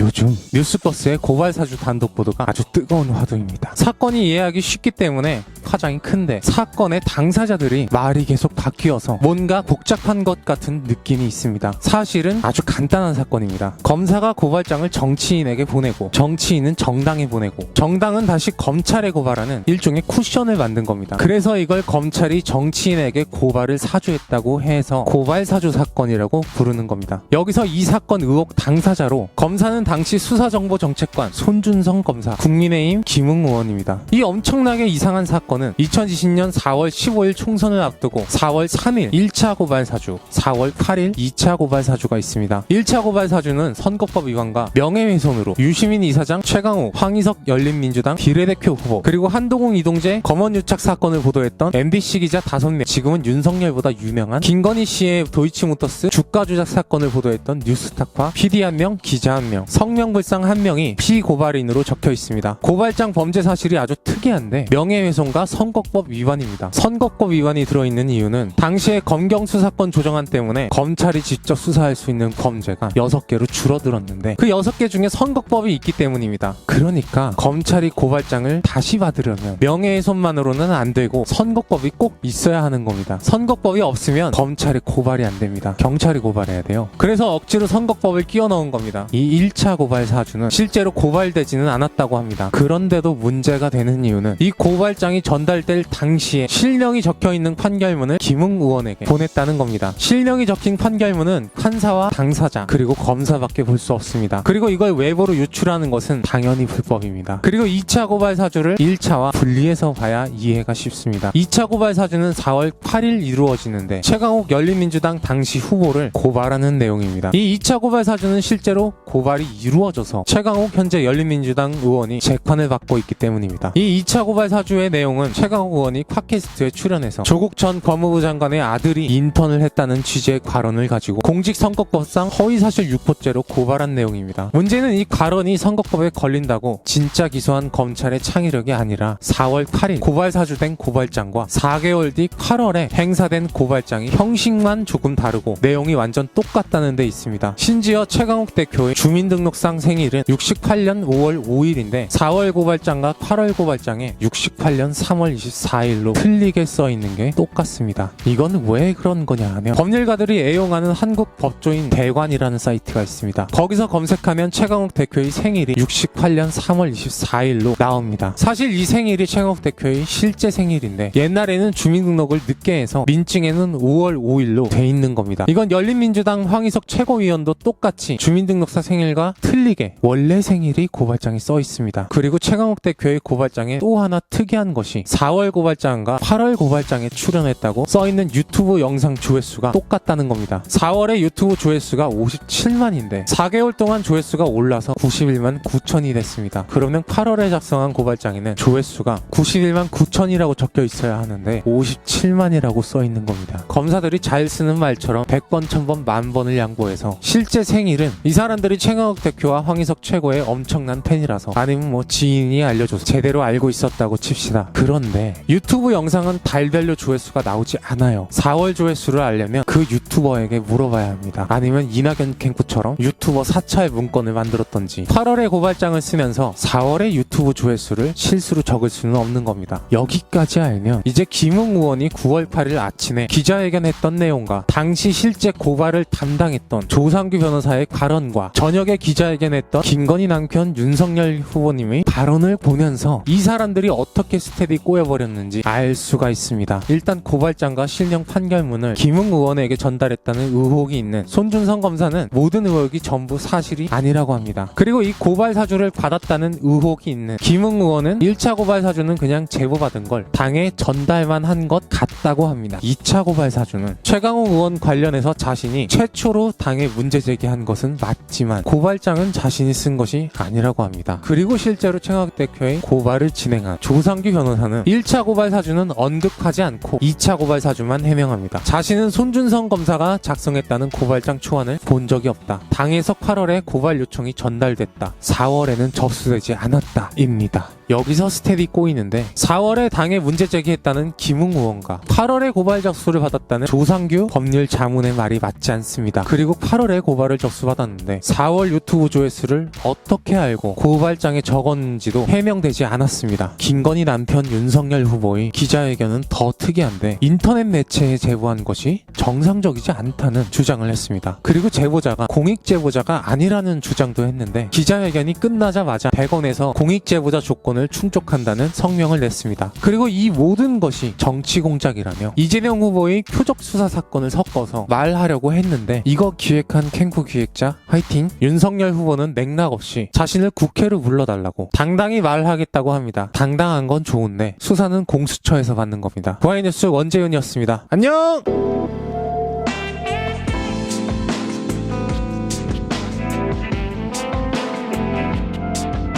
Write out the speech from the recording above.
요즘 뉴스버스의 고발 사주 단독 보도가 아주 뜨거운 화두입니다. 사건이 이해하기 쉽기 때문에 파장이 큰데 사건의 당사자들이 말이 계속 바뀌어서 뭔가 복잡한 것 같은 느낌이 있습니다. 사실은 아주 간단한 사건입니다. 검사가 고발장을 정치인에게 보내고 정치인은 정당에 보내고 정당은 다시 검찰에 고발하는 일종의 쿠션을 만든 겁니다. 그래서 이걸 검찰이 정치인에게 고발을 사주했다고 해서 고발 사주 사건이라고 부르는 겁니다. 여기서 이 사건 의혹 당사자로 검사는 당시 수사정보정책관 손준성 검사, 국민의힘 김웅 의원입니다. 이 엄청나게 이상한 사건 은 2020년 4월 15일 총선을 앞두고 4월 3일 1차 고발 사주, 4월 8일 2차 고발 사주가 있습니다. 1차 고발 사주는 선거법 위반과 명예훼손으로 유시민 이사장, 최강욱, 황희석 열린민주당 비례대표 후보 그리고 한동훈 이동재 검언 유착 사건을 보도했던 MBC 기자 5명 지금은 윤석열보다 유명한 김건희 씨의 도이치모터스 주가 조작 사건을 보도했던 뉴스타파 PD 한 명, 기자 한 명, 성명불상 한 명이 피고발인으로 적혀 있습니다. 고발장 범죄 사실이 아주 특이한데 명예훼손과 선거법 위반입니다. 선거법 위반이 들어있는 이유는 당시에 검경 수사권 조정안 때문에 검찰이 직접 수사할 수 있는 범죄가 6개로 줄어들었는데 그 6개 중에 선거법이 있기 때문입니다. 그러니까 검찰이 고발장을 다시 받으려면 명예훼손만으로는 안 되고 선거법이 꼭 있어야 하는 겁니다. 선거법이 없으면 검찰이 고발이 안 됩니다. 경찰이 고발해야 돼요. 그래서 억지로 선거법을 끼워 넣은 겁니다. 이 1차 고발 사주는 실제로 고발되지는 않았다고 합니다. 그런데도 문제가 되는 이유는 이 고발장이 전 달될 당시에 실명이 적혀 있는 판결문을 김웅 의원에게 보냈다는 겁니다. 실명이 적힌 판결문은 판사와 당사자 그리고 검사밖에 볼 수 없습니다. 그리고 이걸 외부로 유출하는 것은 당연히 불법입니다. 그리고 2차 고발 사주를 1차와 분리해서 봐야 이해가 쉽습니다. 2차 고발 사주는 4월 8일 이루어지는데 최강욱 열린민주당 당시 후보를 고발하는 내용입니다. 이 2차 고발 사주는 실제로 고발이 이루어져서 최강욱 현재 열린민주당 의원이 재판을 받고 있기 때문입니다. 이 2차 고발 사주의 내용은 최강욱 의원이 팟캐스트에 출연해서 조국 전 법무부 장관의 아들이 인턴을 했다는 취지의 발언을 가지고 공직선거법상 허위사실 유포죄로 고발한 내용입니다. 문제는 이 발언이 선거법에 걸린다고 진짜 기소한 검찰의 창의력이 아니라 4월 8일 고발 사주된 고발장과 4개월 뒤 8월에 행사된 고발장이 형식만 조금 다르고 내용이 완전 똑같다는 데 있습니다. 심지어 최강욱 대표의 주민등록상 생일은 68년 5월 5일인데 4월 고발장과 8월 고발장에 68년 3월 24일로 틀리게 써 있는 게 똑같습니다. 이건 왜 그런 거냐 하면 법률가들이 애용하는 한국 법조인 대관이라는 사이트가 있습니다. 거기서 검색하면 최강욱 대표의 생일이 68년 3월 24일로 나옵니다. 사실 이 생일이 최강욱 대표의 실제 생일인데 옛날에는 주민등록을 늦게 해서 민증에는 5월 5일로 돼 있는 겁니다. 이건 열린민주당 황희석 최고위원도 똑같이 주민등록사 생일과 틀리게 원래 생일이 고발장에 써 있습니다. 그리고 최강욱 대표의 고발장에 또 하나 특이한 것이 4월 고발장과 8월 고발장에 출연했다고 써 있는 유튜브 영상 조회수가 똑같다는 겁니다. 4월에 유튜브 조회수가 57만인데 4개월 동안 조회수가 올라서 91만 9천이 됐습니다. 그러면 8월에 작성한 고발장에는 조회수가 91만 9천이라고 적혀 있어야 하는데 57만이라고 써 있는 겁니다. 검사들이 잘 쓰는 말처럼 100번, 1000번, 만번을 양보해서 실제 생일은 이 사람들이 최강욱 대표와 황희석 최고의 엄청난 팬이라서 아니면 뭐 지인이 알려줘서 제대로 알고 있었다고 칩시다. 데 유튜브 영상은 달별로 조회수가 나오지 않아요. 4월 조회수를 알려면 그 유튜버에게 물어봐야 합니다. 아니면 이낙연 캠프처럼 유튜버 사찰 문건을 만들었던지 8월에 고발장을 쓰면서 4월에 유튜브 조회수를 실수로 적을 수는 없는 겁니다. 여기까지 알면 이제 김웅 의원이 9월 8일 아침에 기자회견했던 내용과 당시 실제 고발을 담당했던 조상규 변호사의 발언과 저녁에 기자회견했던 김건희 남편 윤석열 후보님의 발언을 보면서 이 사람들이 어떻게 스텝이 꼬여버렸는지 알 수가 있습니다. 일단 고발장과 실명 판결문을 김웅 의원 에게 전달했다는 의혹이 있는 손준성 검사는 모든 의혹이 전부 사실이 아니라고 합니다. 그리고 이 고발 사주를 받았다는 의혹이 있는 김웅 의원은 1차 고발 사주는 그냥 제보받은 걸 당에 전달만 한 것 같다고 합니다. 2차 고발 사주는 최강욱 의원 관련해서 자신이 최초로 당에 문제 제기한 것은 맞지만 고발장은 자신이 쓴 것이 아니라고 합니다. 그리고 실제로 최강욱 대표의 고발을 진행한 조상규 변호사는 1차 고발 사주는 언급하지 않고 2차 고발 사주만 해명합니다. 자신은 손준 성 검사가 작성했다는 고발장 초안을 본 적이 없다. 당에서 8월에 고발 요청이 전달됐다. 4월에는 접수되지 않았다. 입니다. 여기서 스텝이 꼬이는데 4월에 당에 문제 제기했다는 김웅 의원과 8월에 고발 접수를 받았다는 조상규 법률 자문의 말이 맞지 않습니다. 그리고 8월에 고발을 접수받았는데 4월 유튜브 조회수를 어떻게 알고 고발장에 적었는지도 해명되지 않았습니다. 김건희 남편 윤석열 후보의 기자회견은 더 특이한데 인터넷 매체에 제보한 것이 정상적이지 않다는 주장을 했습니다. 그리고 제보자가 공익 제보자가 아니라는 주장도 했는데 기자회견이 끝나자마자 100원에서 공익 제보자 조건을 충족한다는 성명을 냈습니다. 그리고 이 모든 것이 정치 공작이라며 이재명 후보의 표적 수사 사건을 섞어서 말하려고 했는데 이거 기획한 캔쿠 기획자 화이팅 윤석열 후보는 맥락 없이 자신을 국회로 불러달라고 당당히 말하겠다고 합니다. 당당한 건 좋은데 수사는 공수처에서 받는 겁니다. 고아이뉴스 원재윤이었습니다. 안녕!